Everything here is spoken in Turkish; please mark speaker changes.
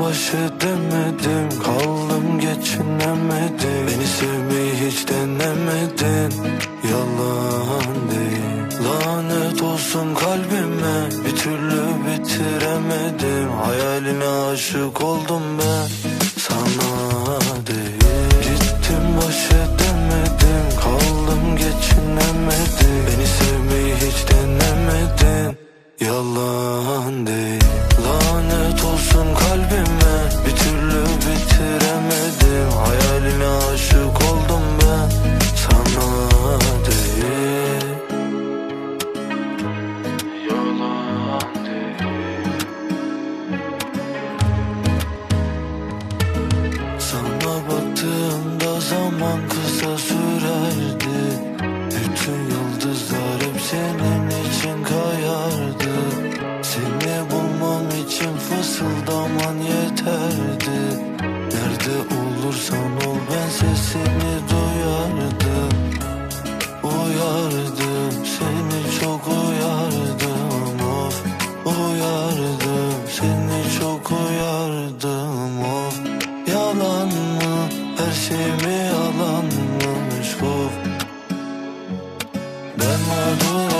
Speaker 1: baş edemedim Kaldım geçinemedim. Beni sevmeyi hiç denemedin Yalan değil. Lanet olsun kalbime Bir türlü bitiremedim. Hayaline aşık oldum ben Sana için fısıldaman yeterdi. Nerede olursan ol ben sesini duyardım. Uyardım seni çok uyardım. Of Uyardım seni çok uyardım. Of Yalan mı her şey mi yalanmış? Of Ben mağdurum.